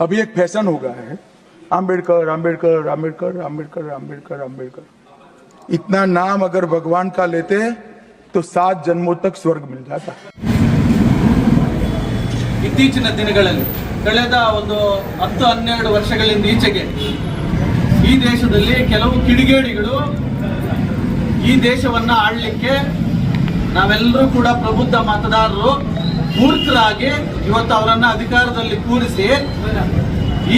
अभी एक फैशन हो गया है आम्बेडकर आम्बेडकर आम्बेडकर आम्बेडकर आम्बेडकर आम्बेडकर इतना नाम अगर भगवान का लेते हैं तो सात जन्मों तक स्वर्ग मिल जाता है ಇತ್ತೀಚಿನ ದಿನಗಳಲ್ಲಿ ಕಳೆದ ಒಂದು ಹತ್ತು ಹನ್ನೆರಡು ವರ್ಷಗಳಿಂದ ಈಚೆಗೆ ಈ ದೇಶದಲ್ಲಿ ಕೆಲವು ಕಿಡಿಗೇಡಿಗಳು ಈ ದೇಶವನ್ನ ಆಳ್ಲಿಕ್ಕೆ ನಾವೆಲ್ಲರೂ ಕೂಡ ಪ್ರಬುದ್ಧ ಮತದಾರರು ಮೂರ್ಖರಾಗಿ ಇವತ್ತು ಅವರನ್ನ ಅಧಿಕಾರದಲ್ಲಿ ಕೂರಿಸಿ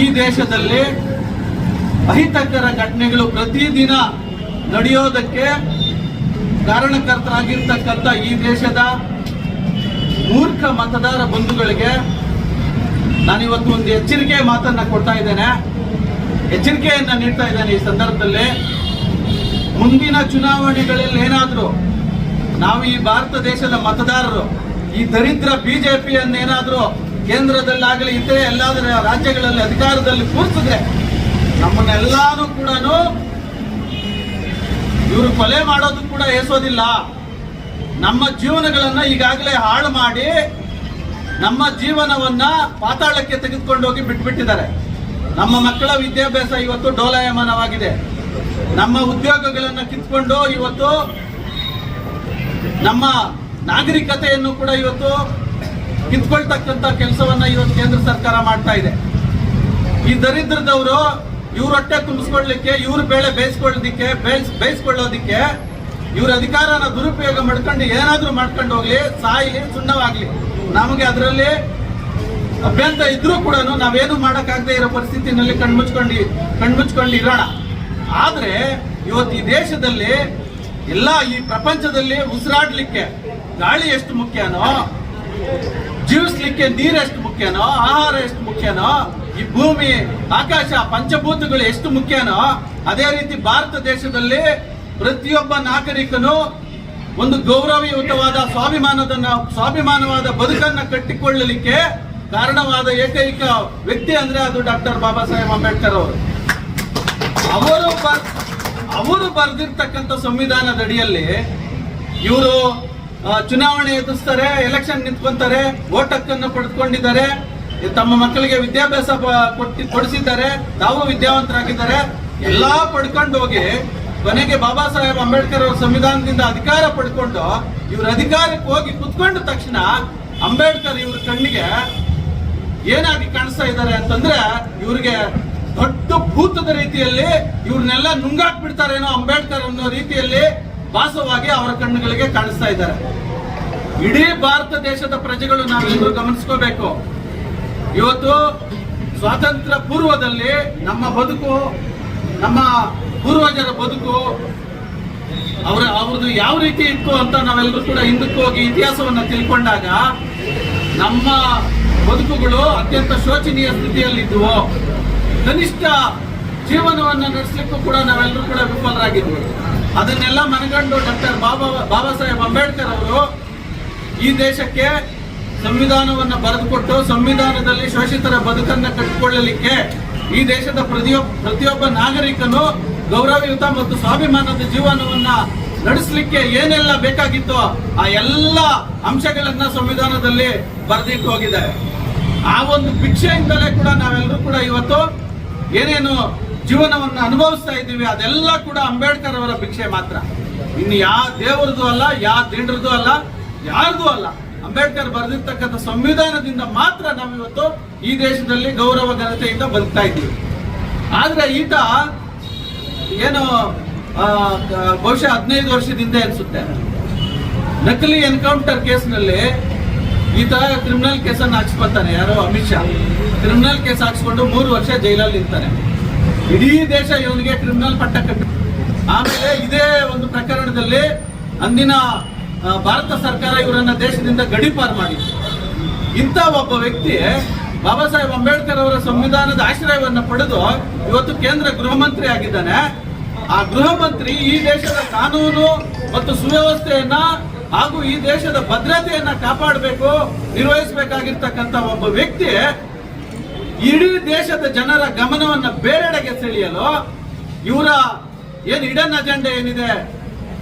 ಈ ದೇಶದಲ್ಲಿ ಅಹಿತಕರ ಘಟನೆಗಳು ಪ್ರತಿದಿನ ನಡೆಯೋದಕ್ಕೆ ಕಾರಣಕರ್ತರಾಗಿರ್ತಕ್ಕಂಥ ಈ ದೇಶದ ಮೂರ್ಖ ಮತದಾರ ಬಂಧುಗಳಿಗೆ ನಾನಿವತ್ತು ಒಂದು ಎಚ್ಚರಿಕೆ ಮಾತನ್ನ ಕೊಡ್ತಾ ಇದ್ದೇನೆ. ಎಚ್ಚರಿಕೆಯನ್ನ ನೀಡ್ತಾ ಇದ್ದೇನೆ ಈ ಸಂದರ್ಭದಲ್ಲಿ. ಮುಂದಿನ ಚುನಾವಣೆಗಳಲ್ಲಿ ಏನಾದರೂ ನಾವು ಈ ಭಾರತ ದೇಶದ ಮತದಾರರು ಈ ದರಿದ್ರ ಬಿಜೆಪಿಯನ್ನೇನಾದರೂ ಕೇಂದ್ರದಲ್ಲಾಗಲಿ ಇತರೆ ಎಲ್ಲಾದರೂ ರಾಜ್ಯಗಳಲ್ಲಿ ಅಧಿಕಾರದಲ್ಲಿ ಕೂರಿಸಿದ್ರೆ ನಮ್ಮನ್ನೆಲ್ಲಾನು ಕೂಡ ಇವರು ಕೊಲೆ ಮಾಡೋದು ಕೂಡ ಏಸೋದಿಲ್ಲ ನಮ್ಮ ಜೀವನಗಳನ್ನ ಈಗಾಗಲೇ ಹಾಳು ಮಾಡಿ ನಮ್ಮ ಜೀವನವನ್ನ ಪಾತಾಳಕ್ಕೆ ತೆಗೆದುಕೊಂಡು ಹೋಗಿ ಬಿಟ್ಬಿಟ್ಟಿದ್ದಾರೆ. ನಮ್ಮ ಮಕ್ಕಳ ವಿದ್ಯಾಭ್ಯಾಸ ಇವತ್ತು ಡೋಲಾಯಮಾನವಾಗಿದೆ. ನಮ್ಮ ಉದ್ಯೋಗಗಳನ್ನ ಕಿತ್ಕೊಂಡು ಇವತ್ತು ನಮ್ಮ ನಾಗರಿಕತೆಯನ್ನು ಕೂಡ ಇವತ್ತು ಕಿತ್ಕೊಳ್ತಕ್ಕಂಥ ಕೆಲಸವನ್ನ ಇವತ್ತು ಕೇಂದ್ರ ಸರ್ಕಾರ ಮಾಡ್ತಾ ಇದೆ. ಈ ದರಿದ್ರದವರು ಇವ್ರ ಹೊಟ್ಟೆ ತುಂಬಿಸ್ಕೊಳ್ಲಿಕ್ಕೆ ಇವ್ರ ಬೇಳೆ ಬೇಯಿಸ್ಕೊಳ್ಳೋದಿಕ್ಕೆ ಬೇಯ್ಸ್, ಬೇಯಿಸ್ಕೊಳ್ಳೋದಿಕ್ಕೆ ಇವ್ರ ಅಧಿಕಾರನ ದುರುಪಯೋಗ ಮಾಡ್ಕೊಂಡು ಏನಾದ್ರೂ ಮಾಡ್ಕೊಂಡು ಹೋಗ್ಲಿ, ಸಾಯಿಲಿ, ಸುಣ್ಣವಾಗ್ಲಿ. ನಮಗೆ ಅದರಲ್ಲಿ ಅಭ್ಯಂತರ ಇದ್ರೂ ಕೂಡ ನಾವೇನು ಮಾಡೋಕ್ಕಾಗದೇ ಇರೋ ಪರಿಸ್ಥಿತಿನಲ್ಲಿ ಕಣ್ಮುಚ್ಕೊಂಡು ಕಣ್ಮುಚ್ಕೊಂಡು ಇರೋಣ. ಆದ್ರೆ ಇವತ್ತು ಈ ದೇಶದಲ್ಲಿ ಎಲ್ಲ ಈ ಪ್ರಪಂಚದಲ್ಲಿ ಉಸಿರಾಡ್ಲಿಕ್ಕೆ ಗಾಳಿ ಎಷ್ಟು ಮುಖ್ಯನೋ, ಜೀವಿಸ್ಲಿಕ್ಕೆ ನೀರು ಎಷ್ಟು ಮುಖ್ಯನೋ, ಆಹಾರ ಎಷ್ಟು ಮುಖ್ಯನೋ, ಈ ಭೂಮಿ, ಆಕಾಶ, ಪಂಚಭೂತಗಳು ಎಷ್ಟು ಮುಖ್ಯನೋ, ಅದೇ ರೀತಿ ಭಾರತ ದೇಶದಲ್ಲಿ ಪ್ರತಿಯೊಬ್ಬ ನಾಗರಿಕನು ಒಂದು ಗೌರವಯುತವಾದ ಸ್ವಾಭಿಮಾನದ ಸ್ವಾಭಿಮಾನವಾದ ಬದುಕನ್ನ ಕಟ್ಟಿಕೊಳ್ಳಲಿಕ್ಕೆ ಕಾರಣವಾದ ಏಕೈಕ ವ್ಯಕ್ತಿ ಅಂದ್ರೆ ಅದು ಡಾಕ್ಟರ್ ಬಾಬಾ ಸಾಹೇಬ್ ಅಂಬೇಡ್ಕರ್ ಅವರು. ಅವರು ಅವರು ಬರೆದಿರ್ತಕ್ಕಂಥ ಸಂವಿಧಾನದ ಅಡಿಯಲ್ಲಿ ಇವರು ಚುನಾವಣೆ ಎದುರಿಸ್ತಾರೆ ಎಲೆಕ್ಷನ್ ನಿಂತ್ಕೊಂತಾರೆ ವೋಟ್ ಹಕ್ಕನ್ನು ಪಡೆದುಕೊಂಡಿದ್ದಾರೆ, ತಮ್ಮ ಮಕ್ಕಳಿಗೆ ವಿದ್ಯಾಭ್ಯಾಸ ಕೊಟ್ಟು ಕೊಟ್ಟಿ, ಕೊಡಿಸಿದ್ದಾರೆ, ತಾವು ವಿದ್ಯಾವಂತರಾಗಿದ್ದಾರೆ, ಎಲ್ಲಾ ಪಡ್ಕೊಂಡು ಹೋಗಿ ಕೊನೆಗೆ ಬಾಬಾ ಸಾಹೇಬ್ ಅಂಬೇಡ್ಕರ್ ಅವರ ಸಂವಿಧಾನದಿಂದ ಅಧಿಕಾರ ಪಡ್ಕೊಂಡು ಇವ್ರ ಅಧಿಕಾರಕ್ಕೆ ಹೋಗಿ ಕುತ್ಕೊಂಡ ತಕ್ಷಣ ಅಂಬೇಡ್ಕರ್ ಇವ್ರ ಕಣ್ಣಿಗೆ ಏನಾಗಿ ಕಾಣಿಸ್ತಾ ಇದ್ದಾರೆ ಅಂತಂದ್ರೆ ಇವ್ರಿಗೆ ದೊಡ್ಡ ಭೂತದ ರೀತಿಯಲ್ಲಿ ಇವ್ರನ್ನೆಲ್ಲ ನುಂಗಾಕ್ ಬಿಡ್ತಾರೇನೋ ಅಂಬೇಡ್ಕರ್ ಅನ್ನೋ ರೀತಿಯಲ್ಲಿ ಭಾಸವಾಗಿ ಅವರ ಕಣ್ಣುಗಳಿಗೆ ಕಾಣಿಸ್ತಾ ಇದ್ದಾರೆ. ಇಡೀ ಭಾರತ ದೇಶದ ಪ್ರಜೆಗಳು ನಾವೆಲ್ಲರೂ ಗಮನಿಸ್ಕೋಬೇಕು. ಇವತ್ತು ಸ್ವಾತಂತ್ರ್ಯ ಪೂರ್ವದಲ್ಲಿ ನಮ್ಮ ಬದುಕು, ನಮ್ಮ ಪೂರ್ವಜರ ಬದುಕು, ಅವರ, ಅವ್ರದ್ದು ಯಾವ ರೀತಿ ಇತ್ತು ಅಂತ ನಾವೆಲ್ಲರೂ ಕೂಡ ಹಿಂದಕ್ಕೆ ಹೋಗಿ ಇತಿಹಾಸವನ್ನು ತಿಳ್ಕೊಂಡಾಗ ನಮ್ಮ ಬದುಕುಗಳು ಅತ್ಯಂತ ಶೋಚನೀಯ ಸ್ಥಿತಿಯಲ್ಲಿದ್ದವು ಕನಿಷ್ಠ ಜೀವನವನ್ನು ನಡೆಸಲಿಕ್ಕೂ ಕೂಡ ನಾವೆಲ್ಲರೂ ಕೂಡ ವಿಫಲರಾಗಿದ್ವಿ. ಅದನ್ನೆಲ್ಲ ಮನಗಂಡು ಡಾಕ್ಟರ್ ಬಾಬಾ ಬಾಬಾ ಸಾಹೇಬ್ ಅಂಬೇಡ್ಕರ್ ಅವರು ಈ ದೇಶಕ್ಕೆ ಸಂವಿಧಾನವನ್ನು ಬರೆದುಕೊಟ್ಟು ಸಂವಿಧಾನದಲ್ಲಿ ಶೋಷಿತರ ಬದುಕನ್ನ ಕಟ್ಟಿಕೊಳ್ಳಲಿಕ್ಕೆ ಈ ದೇಶದ ಪ್ರತಿಯೊಬ್ಬ ಪ್ರತಿಯೊಬ್ಬ ನಾಗರಿಕನು ಗೌರವಯುತ ಮತ್ತು ಸ್ವಾಭಿಮಾನದ ಜೀವನವನ್ನ ನಡೆಸಲಿಕ್ಕೆ ಏನೆಲ್ಲ ಬೇಕಾಗಿತ್ತೋ ಆ ಎಲ್ಲ ಅಂಶಗಳನ್ನ ಸಂವಿಧಾನದಲ್ಲಿ ಬರೆದಿಟ್ಟು ಹೋಗಿದ್ದಾರೆ. ಆ ಒಂದು ಭಿಕ್ಷೆಯಿಂದಲೇ ಕೂಡ ನಾವೆಲ್ಲರೂ ಕೂಡ ಇವತ್ತು ಏನೇನು ಜೀವನವನ್ನು ಅನುಭವಿಸ್ತಾ ಇದ್ದೀವಿ, ಅದೆಲ್ಲ ಕೂಡ ಅಂಬೇಡ್ಕರ್ ಅವರ ಭಿಕ್ಷೆ ಮಾತ್ರ. ಇನ್ನು ಯಾವ ದೇವರದು ಅಲ್ಲ ಯಾವ ದಿಂಡ್ರದ್ದು ಅಲ್ಲ, ಯಾರ್ದು ಅಲ್ಲ. ಅಂಬೇಡ್ಕರ್ ಬರೆದಿರ್ತಕ್ಕಂಥ ಸಂವಿಧಾನದಿಂದ ಮಾತ್ರ ನಾವಿವತ್ತು ಈ ದೇಶದಲ್ಲಿ ಗೌರವ, ಘನತೆಯಿಂದ ಬದುಕ್ತಾ ಇದ್ದೀವಿ. ಆದ್ರೆ ಈತ ಏನು ಬಹುಶಃ ಹದಿನೈದು ವರ್ಷದಿಂದ ಅನಿಸುತ್ತೆ ನಕಲಿ ಎನ್ಕೌಂಟರ್ ಕೇಸ್ನಲ್ಲಿ ಈತ ಕ್ರಿಮಿನಲ್ ಕೇಸನ್ನು ಹಾಕ್ಸ್ಕೊತಾನೆ ಯಾರೋ ಅಮಿತ್ ಶಾ. ಕ್ರಿಮಿನಲ್ ಕೇಸ್ ಹಾಕ್ಸ್ಕೊಂಡು ಮೂರು ವರ್ಷ ಜೈಲಲ್ಲಿ ಇರ್ತಾನೆ ಇಡೀ ದೇಶ ಇವನಿಗೆ ಕ್ರಿಮಿನಲ್ ಪಟ್ಟ ಆಮೇಲೆ ಇದೇ ಒಂದು ಪ್ರಕರಣದಲ್ಲಿ ಅಂದಿನ ಭಾರತ ಸರ್ಕಾರ ಇವರನ್ನ ದೇಶದಿಂದ ಗಡಿಪಾರು ಮಾಡಿತ್ತು. ಇಂಥ ಒಬ್ಬ ವ್ಯಕ್ತಿ, ಬಾಬಾ ಸಾಹೇಬ್ ಅಂಬೇಡ್ಕರ್ ಅವರ ಸಂವಿಧಾನದ ಆಶ್ರಯವನ್ನು ಪಡೆದು ಇವತ್ತು ಕೇಂದ್ರ ಗೃಹ ಮಂತ್ರಿ ಆಗಿದ್ದಾನೆ. ಆ ಗೃಹ ಮಂತ್ರಿ ಈ ದೇಶದ ಕಾನೂನು ಮತ್ತು ಸುವ್ಯವಸ್ಥೆಯನ್ನ ಹಾಗೂ ಈ ದೇಶದ ಭದ್ರತೆಯನ್ನ ಕಾಪಾಡಬೇಕು, ನಿರ್ವಹಿಸಬೇಕಾಗಿರ್ತಕ್ಕಂಥ ಒಬ್ಬ ವ್ಯಕ್ತಿ ಇಡೀ ದೇಶದ ಜನರ ಗಮನವನ್ನ ಬೇರೆಡೆಗೆ ಸೆಳೆಯಲು ಇವರ ಏನು ಇಡನ್ ಅಜೆಂಡಾ ಏನಿದೆ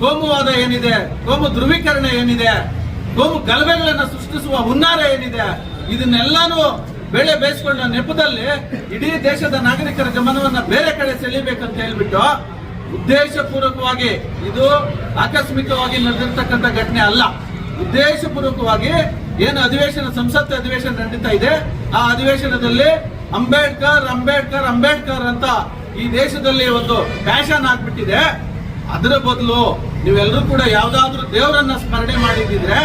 ಕೋಮುವಾದ ಏನಿದೆ, ಕೋಮು ಧ್ರುವೀಕರಣ ಏನಿದೆ, ಕೋಮು ಗಲಭೆಗಳನ್ನ ಸೃಷ್ಟಿಸುವ ಹುನ್ನಾರ ಏನಿದೆ, ಇದನ್ನೆಲ್ಲಾನು ಬೆಳೆ ಬೇಯಿಸಿಕೊಂಡ ನೆಪದಲ್ಲಿ ಇಡೀ ದೇಶದ ನಾಗರಿಕರ ಗಮನವನ್ನ ಬೇರೆ ಕಡೆ ಸೆಳೀಬೇಕಂತ ಹೇಳ್ಬಿಟ್ಟು ಉದ್ದೇಶಪೂರ್ವಕವಾಗಿ ಇದು ಆಕಸ್ಮಿಕವಾಗಿ ನಡೆದಿರ್ತಕ್ಕಂಥ ಘಟನೆ ಅಲ್ಲ. ಉದ್ದೇಶಪೂರ್ವಕವಾಗಿ ಏನು ಅಧಿವೇಶನ, ಸಂಸತ್ ಅಧಿವೇಶನ ನಡೀತಾ ಇದೆ, ಆ ಅಧಿವೇಶನದಲ್ಲಿ ಅಂಬೇಡ್ಕರ್ ಅಂಬೇಡ್ಕರ್ ಅಂಬೇಡ್ಕರ್ ಅಂತ ಈ ದೇಶದಲ್ಲಿ ಒಂದು ಫ್ಯಾಷನ್ ಆಗ್ಬಿಟ್ಟಿದೆ. ಅದರ ಬದಲು ನೀವೆಲ್ಲರೂ ಕೂಡ ಯಾವ್ದಾದ್ರು ದೇವರನ್ನ ಸ್ಮರಣೆ ಮಾಡಿದ್ರೆ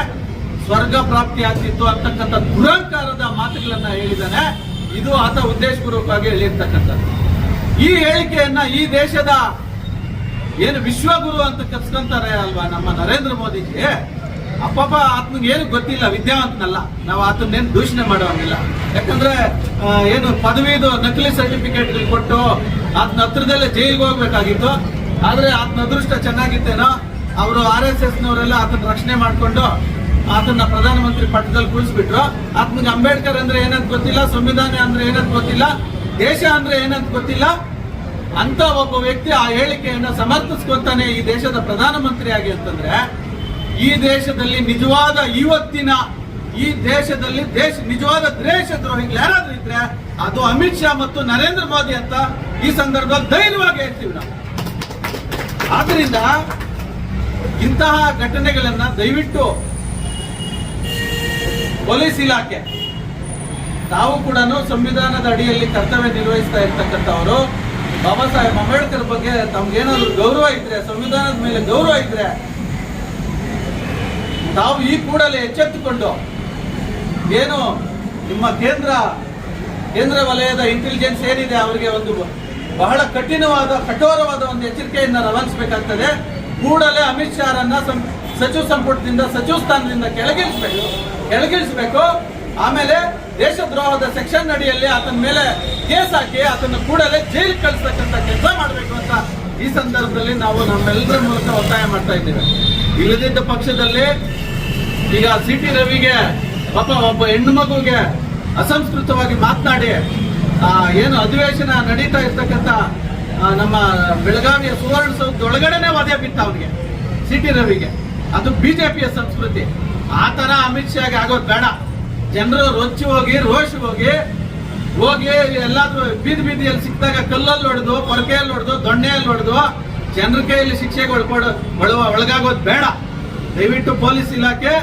ಸ್ವರ್ಗ ಪ್ರಾಪ್ತಿ ಆಗ್ತಿತ್ತು ಅಂತಕ್ಕಂಥ ದುರಂಕಾರದ ಮಾತುಗಳನ್ನ ಹೇಳಿದಾನೆ ಇದು ಆತ ಉದ್ದೇಶಪೂರ್ವಕವಾಗಿ ಹೇಳಿರ್ತಕ್ಕಂಥದ್ದು. ಈ ಹೇಳಿಕೆಯನ್ನ ಈ ದೇಶದ ಏನು ವಿಶ್ವಗುರು ಅಂತ ಕರ್ಸ್ಕೊಂತಾರೆ ಅಲ್ವಾ ನಮ್ಮ ನರೇಂದ್ರ ಮೋದಿಜಿ? ಅಪ್ಪಪ್ಪ ಆತನಿಗೆ ಏನು ಗೊತ್ತಿಲ್ಲ, ವಿದ್ಯಾವಂತನಲ್ಲ. ನಾವು ಆತನೇನು ದೂಷಣೆ ಮಾಡೋಂಗಿಲ್ಲ. ಯಾಕಂದ್ರೆ ಏನು ಪದವಿದು ನಕಲಿ ಸರ್ಟಿಫಿಕೇಟ್ ಕೊಟ್ಟು ಆತನ ಹತ್ರದಲ್ಲೇ ಜೈಲಿಗೆ ಹೋಗ್ಬೇಕಾಗಿತ್ತು. ಆದ್ರೆ ಆತನ ಅದೃಷ್ಟ ಚೆನ್ನಾಗಿತ್ತೇನೋ, ಅವರು ಆರ್ ಎಸ್ ಎಸ್ ನವರೆಲ್ಲ ಆತನ ರಕ್ಷಣೆ ಮಾಡಿಕೊಂಡು ಆತನ ಪ್ರಧಾನಮಂತ್ರಿ ಪಟ್ಟದಲ್ಲಿ ಕುಳಿಸ್ಬಿಟ್ರು. ಆತ್ಮಗೆ ಅಂಬೇಡ್ಕರ್ ಅಂದ್ರೆ ಏನಂತ ಗೊತ್ತಿಲ್ಲ, ಸಂವಿಧಾನ ಅಂದ್ರೆ ಏನಂತ ಗೊತ್ತಿಲ್ಲ, ದೇಶ ಅಂದ್ರೆ ಏನಂತ ಗೊತ್ತಿಲ್ಲ. ಅಂತ ಒಬ್ಬ ವ್ಯಕ್ತಿ ಆ ಹೇಳಿಕೆಯನ್ನು ಸಮರ್ಥಿಸ್ಕೊಂತಾನೆ ಈ ದೇಶದ ಪ್ರಧಾನಮಂತ್ರಿ ಆಗಿ ಅಂತಂದ್ರೆ ಈ ದೇಶದಲ್ಲಿ ನಿಜವಾದ ಇವತ್ತಿನ ಈ ದೇಶದಲ್ಲಿ ದೇಶ, ನಿಜವಾದ ದೇಶ ದ್ರೋಹಿಗಳು ಯಾರಾದ್ರೂ ಇದ್ರೆ ಅದು ಅಮಿತ್ ಶಾ ಮತ್ತು ನರೇಂದ್ರ ಮೋದಿ ಅಂತ ಈ ಸಂದರ್ಭದಲ್ಲಿ ಧೈರ್ಯವಾಗಿ ಹೇಳ್ತೀವಿ ನಾವು. ಆದ್ರಿಂದ ಇಂತಹ ಘಟನೆಗಳನ್ನ ದಯವಿಟ್ಟು ಪೊಲೀಸ್ ಇಲಾಖೆ, ತಾವು ಕೂಡ ಸಂವಿಧಾನದ ಅಡಿಯಲ್ಲಿ ಕರ್ತವ್ಯ ನಿರ್ವಹಿಸ್ತಾ ಇರ್ತಕ್ಕಂಥವರು, ಬಾಬಾ ಸಾಹೇಬ್ ಅಂಬೇಡ್ಕರ್ ಬಗ್ಗೆ ತಮ್ಗೇನಾದ್ರು ಗೌರವ ಇದ್ರೆ, ಸಂವಿಧಾನದ ಮೇಲೆ ಗೌರವ ಇದ್ರೆ ತಾವು ಈ ಕೂಡಲೇ ಎಚ್ಚೆತ್ತುಕೊಂಡು ಏನು ನಿಮ್ಮ ಕೇಂದ್ರ ಕೇಂದ್ರ ವಲಯದ ಇಂಟೆಲಿಜೆನ್ಸ್ ಏನಿದೆ ಅವರಿಗೆ ಒಂದು ಬಹಳ ಕಠಿಣವಾದ, ಕಠೋರವಾದ ಒಂದು ಎಚ್ಚರಿಕೆಯನ್ನು ರವಾನಿಸಬೇಕಾಗ್ತದೆ. ಕೂಡಲೇ ಅಮಿತ್ ಶಾರನ್ನ ಸಚಿವ ಸಂಪುಟದಿಂದ, ಸಚಿವ ಸ್ಥಾನದಿಂದ ಕೆಳಗಿಳಿಸಬೇಕು ಕೆಳಗಿಳಿಸಬೇಕು. ಆಮೇಲೆ ದೇಶದ್ರೋಹದ ಸೆಕ್ಷನ್ ಅಡಿಯಲ್ಲಿ ಆತನ ಮೇಲೆ ಕೇಸ್ ಹಾಕಿ ಆತನ ಕೂಡಲೇ ಜೈಲಿಗೆ ಕಳಿಸ್ತಕ್ಕಂಥ ಕೆಲಸ ಮಾಡಬೇಕು ಅಂತ ಈ ಸಂದರ್ಭದಲ್ಲಿ ನಾವು ನಮ್ಮೆಲ್ಲರ ಮೂಲಕ ಒತ್ತಾಯ ಮಾಡ್ತಾ ಇದ್ದೇವೆ. ಇಲ್ಲದಿದ್ದ ಪಕ್ಷದಲ್ಲಿ ಈಗ ಸಿ ಟಿ ರವಿಗೆ, ಪಾಪ ಒಬ್ಬ ಹೆಣ್ಣು ಮಗುಗೆ ಅಸಂಸ್ಕೃತವಾಗಿ ಮಾತನಾಡಿ ಏನು ಅಧಿವೇಶನ ನಡೀತಾ ಇರ್ತಕ್ಕಂಥ ನಮ್ಮ ಬೆಳಗಾವಿಯ ಸುವರ್ಣಸೌಧದೊಳಗಡೆನೆ ವಧೆ ಬಿತ್ತ ಅವನಿಗೆ ಸಿ ಟಿ ರವಿಗೆ. ಅದು ಬಿಜೆಪಿಯ ಸಂಸ್ಕೃತಿ. ಆ ತರ ಅಮಿತ್ ಶಾಗೆ ಆಗೋದು ಬೇಡ. ಜನರು ರೊಚ್ಚಿ ಹೋಗಿ, ರೋಷ್ ಹೋಗಿ ಹೋಗಿ ಎಲ್ಲಾದ್ರೂ ಬೀದಿ ಬೀದಿಯಲ್ಲಿ ಸಿಕ್ಕಿದಾಗ ಕಲ್ಲಲ್ಲಿ ಹೊಡೆದು ಪೊರಕೆಯಲ್ಲಿ ಹೊಡೆದು, ದೊಣ್ಣೆಯಲ್ಲಿ ಹೊಡೆದು ಜನರ ಕೈಯಲ್ಲಿ ಶಿಕ್ಷೆಗೆ ಒಳಪಡ ಒಳಗಾಗೋದು ಬೇಡ. ದಯವಿಟ್ಟು ಪೊಲೀಸ್ ಇಲಾಖೆ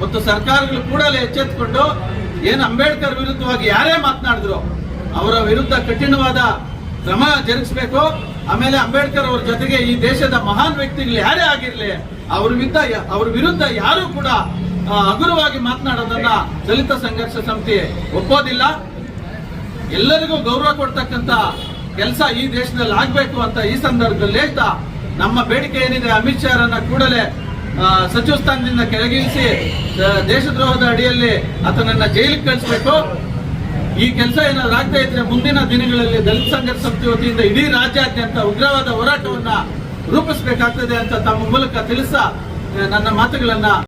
ಮತ್ತು ಸರ್ಕಾರಗಳು ಕೂಡಲೇ ಎಚ್ಚೆತ್ತುಕೊಂಡು ಏನು ಅಂಬೇಡ್ಕರ್ ವಿರುದ್ಧವಾಗಿ ಯಾರೇ ಮಾತನಾಡಿದ್ರು ಅವರ ವಿರುದ್ಧ ಕಠಿಣವಾದ ಕ್ರಮ ಜರುಗಿಸಬೇಕು. ಆಮೇಲೆ ಅಂಬೇಡ್ಕರ್ ಅವರ ಜೊತೆಗೆ ಈ ದೇಶದ ಮಹಾನ್ ವ್ಯಕ್ತಿಗಳು ಯಾರೇ ಆಗಿರ್ಲಿ, ಅವ್ರ ವಿರುದ್ಧ ಅವ್ರ ವಿರುದ್ಧ ಯಾರು ಕೂಡ ಹಗುರವಾಗಿ ಮಾತನಾಡೋದನ್ನ ದಲಿತ ಸಂಘರ್ಷ ಸಮಿತಿ ಒಪ್ಪೋದಿಲ್ಲ. ಎಲ್ಲರಿಗೂ ಗೌರವ ಕೊಡ್ತಕ್ಕಂತ ಕೆಲಸ ಈ ದೇಶದಲ್ಲಿ ಆಗ್ಬೇಕು ಅಂತ ಈ ಸಂದರ್ಭದಲ್ಲಿ ಹೇಳ್ತಾ ನಮ್ಮ ಬೇಡಿಕೆ ಏನಿದೆ ಅಮಿತ್ ಶಾರನ್ನ ಕೂಡಲೇ ಸಚಿವ ಸ್ಥಾನದಿಂದ ಕೆಳಗಿಳಿಸಿ ದೇಶದ್ರೋಹದ ಅಡಿಯಲ್ಲಿ ಆತನನ್ನ ಜೈಲಿಗೆ ಕಳಿಸ್ಬೇಕು. ಈ ಕೆಲಸ ಏನಾದ್ರು ಆಗ್ತಾ ಇದ್ರೆ ಮುಂದಿನ ದಿನಗಳಲ್ಲಿ ದಲಿತ ಸಂಘರ್ಷ ಸಮಿತಿ ವತಿಯಿಂದ ಇಡೀ ರಾಜ್ಯಾದ್ಯಂತ ಉಗ್ರವಾದ ಹೋರಾಟವನ್ನ ರೂಪಿಸಬೇಕಾಗ್ತದೆ ಅಂತ ತಮ್ಮ ಮೂಲಕ ತಿಳಿಸ ನನ್ನ ಮಾತುಗಳನ್ನ